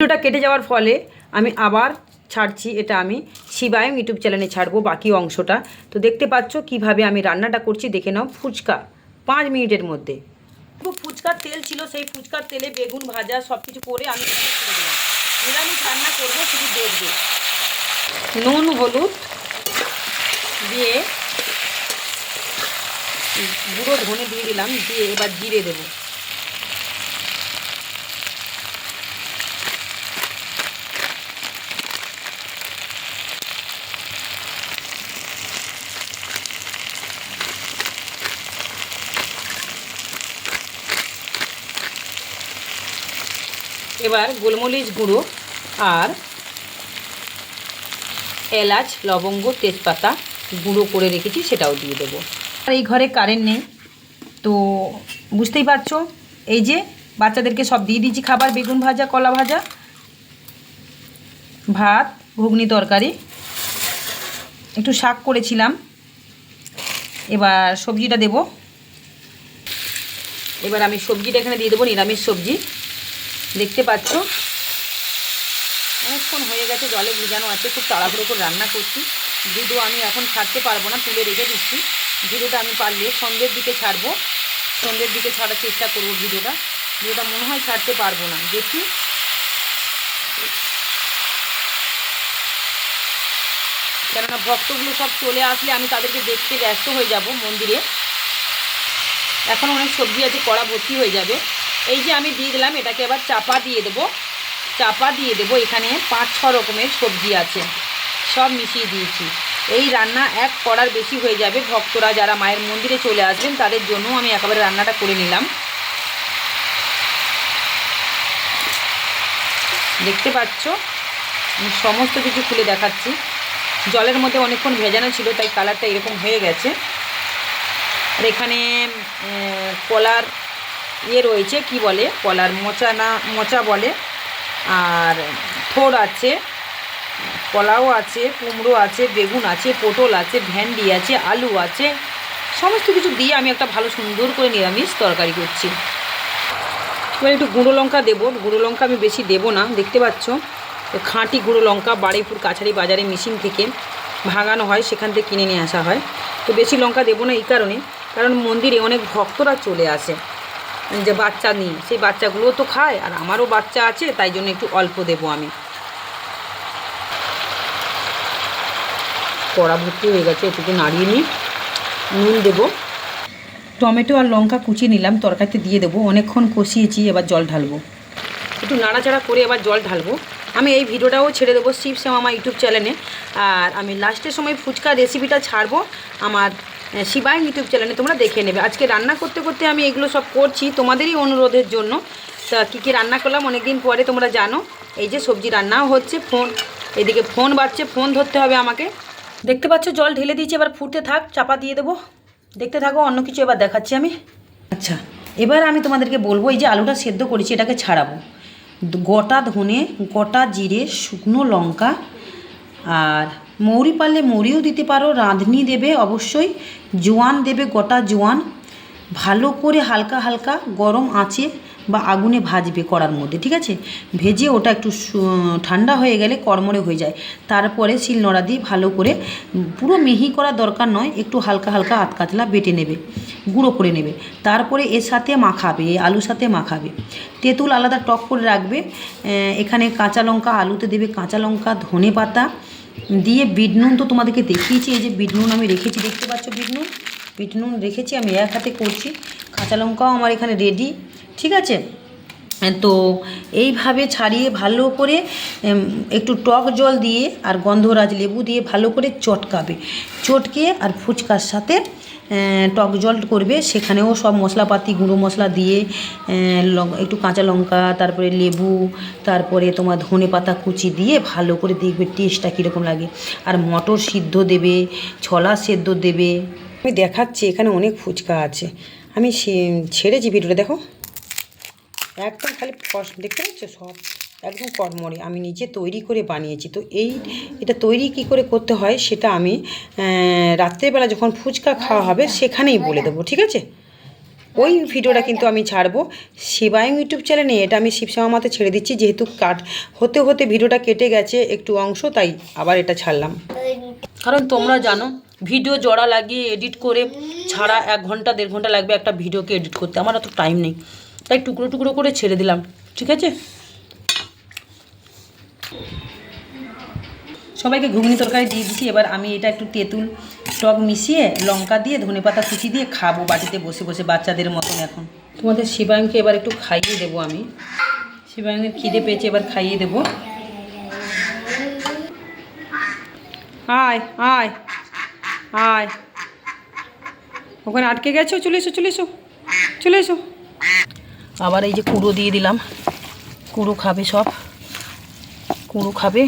ভিডিওটা কেটে যাওয়ার ফলে আমি আবার ছাড়ছি এটা আমি শিবায়ম ইউটিউব চ্যানেলে ছাড়বো বাকি অংশটা। তো দেখতে পাচ্ছ কীভাবে আমি রান্নাটা করছি, দেখে নাও। ফুচকা, পাঁচ মিনিটের মধ্যে। ফুচকার তেল ছিল, সেই ফুচকার তেলে বেগুন ভাজা সব কিছু করে আমি নিরামিষ রান্না করব, শুধু দেখবে। নুন, হলুদ দিয়ে গুঁড়ো ধনে দিয়ে দিলাম, দিয়ে এবার জিরে দেবো। এবার গোলমরিচ গুঁড়ো আর এলাচ, লবঙ্গ, তেজপাতা গুঁড়ো করে রেখেছি, সেটাও দিয়ে দেবো। আর এই ঘরে কারেন্ট নেই, তো বুঝতেই পারছ? এই যে বাচ্চাদেরকে সব দিয়ে দিয়েছি খাবার, বেগুন ভাজা, কলা ভাজা, ভাত, ঘুগনি তরকারি। একটু শাক করেছিলাম, এবার সবজিটা দেব। এবার আমি সবজিটা এখানে দিয়ে দেবো, নিরামিষ সবজি। দেখতে পাচ্ছ? অনেকক্ষণ হয়ে গেছে, জলে ভিজানো আছে, খুব তাড়াহুড়ো করে রান্না করছি। ভিডিও আমি এখন ছাড়তে পারব না, তুলে রেখে দিচ্ছি। ভিডিওটা আমি পারলে সন্ধ্যের দিকে ছাড়বো। সন্ধ্যের দিকে ছাড়ার চেষ্টা করব ভিডিওটা ভিডিওটা মনে হয় ছাড়তে পারব না। দেখি। কেননা ভক্তগুলো সব চলে আসলে আমি তাদেরকে দেখতে ব্যস্ত হয়ে যাব মন্দিরে। এখন অনেক সবজি আছে, কড়া ভর্তি হয়ে যাবে। এই যে আমি দিয়ে দিলাম, এটাকে এবার চাপা দিয়ে দেবো। চাপা দিয়ে দেবো, এখানে পাঁচ, ছ রকমের সবজি আছে। সব মিশিয়ে দিয়েছি। এই রান্না এক করার বেশি হয়ে যাবে। ভক্তরা যারা মায়ের মন্দিরে চলে আসবেন, তাদের জন্য আমি একেবারে রান্নাটা করে নিলাম। দেখতে পাচ্ছ? সমস্ত কিছু খুলে দেখাচ্ছি। জলের মধ্যে অনেকক্ষণ ভেজানো ছিল, তাই কালারটা এরকম হয়ে গেছে। আর এখানে কলার ইয়ে রয়েছে, কি বলে? কলার মোচা না, মোচা বলে। আর থোড় আছে, কলাও আছে, কুমড়ো আছে, বেগুন আছে, পটল আছে, ভেন্ডি আছে, আলু আছে। সমস্ত কিছু দিয়ে আমি একটা ভালো সুন্দর করে নিরামিষ তরকারি করছি। এবার একটু গুঁড়ো লঙ্কা দেবো। গুঁড়ো লঙ্কা আমি বেশি দেবো না, দেখতে পাচ্ছ? খাঁটি গুঁড়ো লঙ্কা বাড়িপুর কাছারি বাজারে মেশিন থেকে ভাঙানো হয়, সেখান থেকে কিনে নিয়ে আসা হয়। তো বেশি লঙ্কা দেবো না এই কারণে, কারণ মন্দিরে অনেক ভক্তরা চলে আসে। যে বাচ্চা নিয়ে সেই বাচ্চাগুলোও তো খায় আর আমারও বাচ্চা আছে, তাই জন্য একটু অল্প দেবো আমি। কড়া ভর্তি হয়ে গেছে এটুকু নাড়িয়ে নিই নুন দেবো। টমেটো আর লঙ্কা কুচিয়ে নিলাম, তরকারিতে দিয়ে দেবো। অনেকক্ষণ কষিয়েছি, এবার জল ঢালবো। একটু নাড়াচাড়া করে এবার জল ঢালবো। আমি এই ভিডিওটাও ছেড়ে দেবো শিব আমার ইউটিউব চ্যানেলে। আর আমি লাস্টের সময় ফুচকা রেসিপিটা ছাড়বো, আমার শিবায়ম ইউটিউব চ্যানেলে তোমরা দেখে নেবে। আজকে রান্না করতে করতে আমি এগুলো সব করছি তোমাদেরই অনুরোধের জন্য। তা কী কী রান্না করলাম অনেকদিন পরে তোমরা জানো। এই যে সবজি রান্নাও হচ্ছে, ফোন, এদিকে ফোন বাজছে ফোন ধরতে হবে আমাকে। দেখতে পাচ্ছ, জল ঢেলে দিয়েছি, এবার ফুটতে থাক, চাপা দিয়ে দেবো। দেখতে থাকো, অন্য কিছু এবার দেখাচ্ছি আমি। আচ্ছা এবার আমি তোমাদেরকে বলব, এই যে আলুটা সেদ্ধ করেছি, এটাকে ছাড়াবো। গোটা ধনে, গোটা জিরে, শুকনো লঙ্কা, আর মৌরি পারলে মৌরিও দিতে পারো, রাঁধুনি দেবে অবশ্যই, জোয়ান দেবে গোটা জোয়ান। ভালো করে হালকা হালকা গরম আঁচে বা আগুনে ভাজবে কড়ার মধ্যে, ঠিক আছে? ভেজে ওটা একটু ঠান্ডা হয়ে গেলে কড়মড়ে হয়ে যায়। তারপরে শিলনোড়া দিয়ে ভালো করে, পুরো মিহি করা দরকার নয়, একটু হালকা হালকা আত কাতলা বেটে নেবে, গুঁড়ো করে নেবে। তারপরে এর সাথে মাখাবে, এই আলুর সাথে মাখাবে। তেঁতুল আলাদা টক করে রাখবে এখানে কাঁচা লঙ্কা আলুতে দেবে কাঁচা লঙ্কা, ধনে পাতা দিয়ে বিট নুন তো তোমাদেরকে দেখিয়েছি, এই যে বিট নুন আমি রেখেছি, দেখতে পাচ্ছ বিট নুন? বিট নুন রেখেছি, আমি এক হাতে করছি, কাঁচা লঙ্কাও আমার এখানে রেডি ঠিক আছে? তো এইভাবে ছাড়িয়ে ভালো করে একটু টক জল দিয়ে আর গন্ধরাজ লেবু দিয়ে ভালো করে চটকাবে। চটকে আর ফুচকার সাথে টক জল করবে। সেখানেও সব মশলাপাতি, গুঁড়ো মশলা দিয়ে একটু কাঁচা লঙ্কা, তারপরে লেবু, তারপরে তোমার ধনে পাতা কুচি দিয়ে ভালো করে দেখবে টেস্টটা কীরকম লাগে। আর মটর সিদ্ধ দেবে, ছোলা সেদ্ধ দেবে। আমি দেখাচ্ছি, এখানে অনেক ফুচকা আছে। আমি ছেড়েছি ভিডিওটা, দেখো। একদম খালি দেখতে পাচ্ছ সব? একদম কর্মরে আমি নিজে তৈরি করে বানিয়েছি। তো এই, এটা তৈরি কি করে করতে হয় সেটা আমি রাত্রেবেলা যখন ফুচকা খাওয়া হবে সেখানেই বলে দেবো, ঠিক আছে? ওই ভিডিওটা কিন্তু আমি ছাড়বো। শিবায়ং ইউটিউব চ্যানেলে এটা আমি শিবশ্যামা মাতে ছেড়ে দিচ্ছি। যেহেতু কাট, হতে হতে ভিডিওটা কেটে গেছে একটু অংশ, তাই আবার এটা ছাড়লাম। কারণ তোমরা জানো, ভিডিও জড়া লাগিয়ে এডিট করে ছাড়া এক ঘণ্টা, দেড় ঘণ্টা লাগবে একটা ভিডিওকে এডিট করতে। আমার অত টাইম নেই। তাই টুকরো টুকরো করে ছেড়ে দিলাম, ঠিক আছে? সবাইকে ঘুগনি তরকারি দিয়ে দিচ্ছি এবার আমি এটা একটু তেঁতুল টক মিশিয়ে লঙ্কা দিয়ে, ধনে পাতা কুচি দিয়ে খাব বাটিতে বসে বসে বাচ্চাদের মতন এখন। তোমাদের শিবায়নকে এবার একটু খাইয়ে দেবো আমি। শিবায়নের খিদে পেয়েছে, এবার খাইয়ে দেবো। আয় আয় আয়। ওখানে আটকে গেছো? চলে এসো চলে এসো চলে এসো। আবার এই যে কুড়ো দিয়ে দিলাম। কুড়ো খাবে সব। কুড়ো খাবে।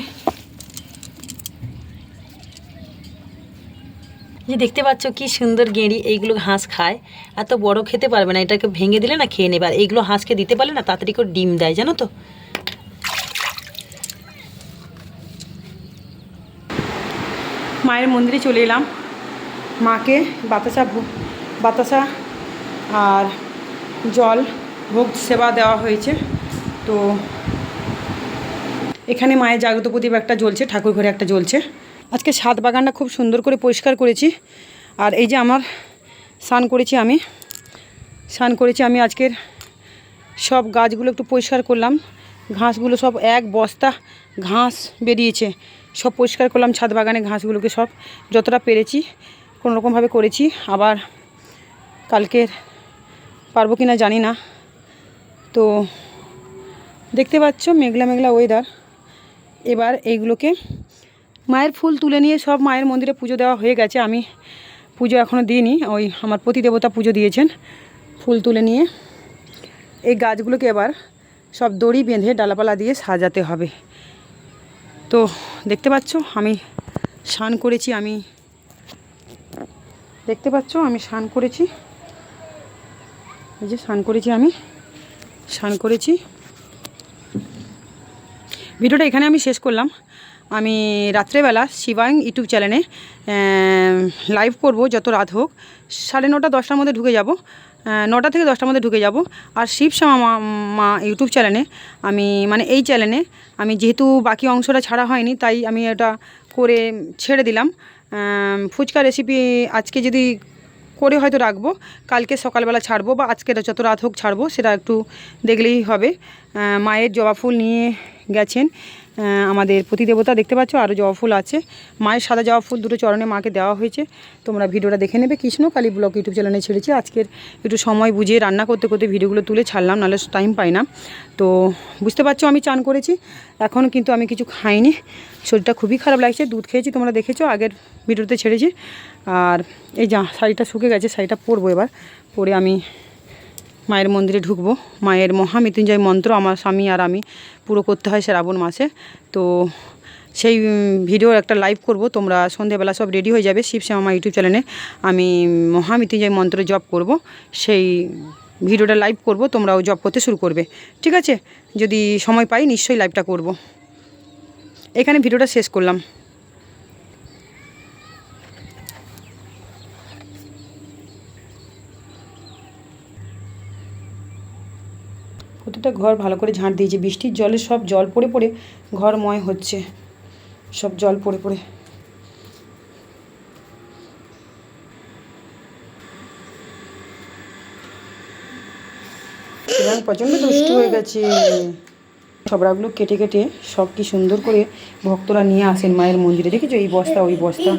যে দেখতে পাচ্ছ কি সুন্দর গেঁড়ি, এইগুলো হাঁস খায়। এত বড় খেতে পারবে না, এটাকে ভেঙে দিলে না খেয়ে নেবে। আর এইগুলো হাঁসকে দিতে পারলে না, তাড়াতাড়ি করে ডিম দেয়, জানো তো? মায়ের মন্দিরে চলে এলাম। মাকে বাতাসা বাতাসা আর জল ভোগ সেবা দেওয়া হয়েছে। তো এখানে মায়ের জাগ্রত প্রদীপ একটা জ্বলছে, ঠাকুর ঘরে একটা জ্বলছে। আজকে ছাদ বাগানটা খুব সুন্দর করে পরিষ্কার করেছি। আর এই যে আমার স্নান করেছি আমি, স্নান করেছি আমি আজকের সব গাছগুলো একটু পরিষ্কার করলাম। ঘাসগুলো সব এক বস্তা ঘাস বেরিয়েছে। সব পরিষ্কার করলাম ছাদ বাগানে ঘাসগুলোকে সব। যতটা পেরেছি কোনো রকমভাবে করেছি। আবার কালকের পারব কি না জানি না। তো দেখতে পাচ্ছ মেঘলা মেঘলা ওয়েদার এবার এইগুলোকে মায়ের ফুল তুলে নিয়ে সব মায়ের মন্দিরে পুজো দেওয়া হয়ে গেছে। আমি পুজো এখনও দিইনি, ওই আমার প্রতিদেবতা পুজো দিয়েছেন ফুল তুলে নিয়ে। এই গাছগুলোকে এবার সব দড়ি বেঁধে ডালাপালা দিয়ে সাজাতে হবে। তো দেখতে পাচ্ছ আমি স্নান করেছি, আমি দেখতে পাচ্ছ আমি স্নান করেছি। এই যে স্নান করেছি আমি। স্নান করেছি। ভিডিওটা এখানে আমি শেষ করলাম। আমি রাত্রেবেলা শিবাং ইউটিউব চ্যানেলে লাইভ করব যত রাত হোক। সাড়ে নটা, দশটার মধ্যে ঢুকে যাব। নটা থেকে দশটার মধ্যে ঢুকে যাব। আর শিবশ্যামা মা মা ইউটিউব চ্যানেলে আমি মানে এই চ্যানেলে আমি যেহেতু বাকি অংশটা ছাড়া হয়নি, তাই আমি এটা করে ছেড়ে দিলাম। ফুচকা রেসিপি আজকে যদি করে হয়তো রাখব। কালকে সকালবেলা ছাড়বো বা আজকে যত রাত হোক ছাড়বো, সেটা একটু দেখলেই হবে। মায়ের জবা ফুল নিয়ে গেছেন আমাদের প্রতিদেবতা দেখতে পাচ্ছ আরও জবা ফুল আছে। মায়ের সাদা জবা ফুল দুটো চরণে মাকে দেওয়া হয়েছে। তোমরা ভিডিওটা দেখে নেবে। কৃষ্ণ কালী ব্লগ ইউটিউব চ্যানেলে ছেড়েছি। আজকের একটু সময় বুঝিয়ে রান্না করতে করতে ভিডিওগুলো তুলে ছাড়লাম, নাহলে টাইম পাই না। তো বুঝতে পারছ, আমি চান করেছি। এখন কিন্তু আমি কিছু খাইনি। শরীরটা খুবই খারাপ লাগছে। দুধ খেয়েছি, তোমরা দেখেছ, আগের ভিডিওতে ছেড়েছি। আর এই যা, শাড়িটা শুকে গেছে, শাড়িটা পরবো এবার। পরে আমি মায়ের মন্দিরে ঢুকবো। মায়ের মহামৃত্যুঞ্জয় মন্ত্র আমার স্বামী আর আমি পুরো করতে হয় শ্রাবণ মাসে। তো সেই উম, ভিডিওর একটা লাইভ করব। তোমরা সন্ধেবেলা সব রেডি হয়ে যাবে শিবশ্যামা আমার ইউটিউব চ্যানেলে আমি মহামৃত্যুঞ্জয় মন্ত্র জপ করব। সেই ভিডিওটা লাইভ করব। তোমরাও জব করতে শুরু করবে। ঠিক আছে? যদি সময় পাই নিশ্চয়ই লাইভটা করব। এখানে ভিডিওটা শেষ করলাম। প্রতিটা ঘর ভালো করে ঝাঁট দিয়েছে। বৃষ্টির জলে সব জল পড়ে পড়ে ঘর ময় হচ্ছে। সব জল পড়ে পড়ে। প্রচণ্ড দুষ্টু হয়ে গেছে। ছবড়াগুলো কেটে কেটে সব কি সুন্দর করে ভক্তরা নিয়ে আসেন মায়ের মন্দিরে। দেখেছ? এই বস্তা, ওই বস্তা।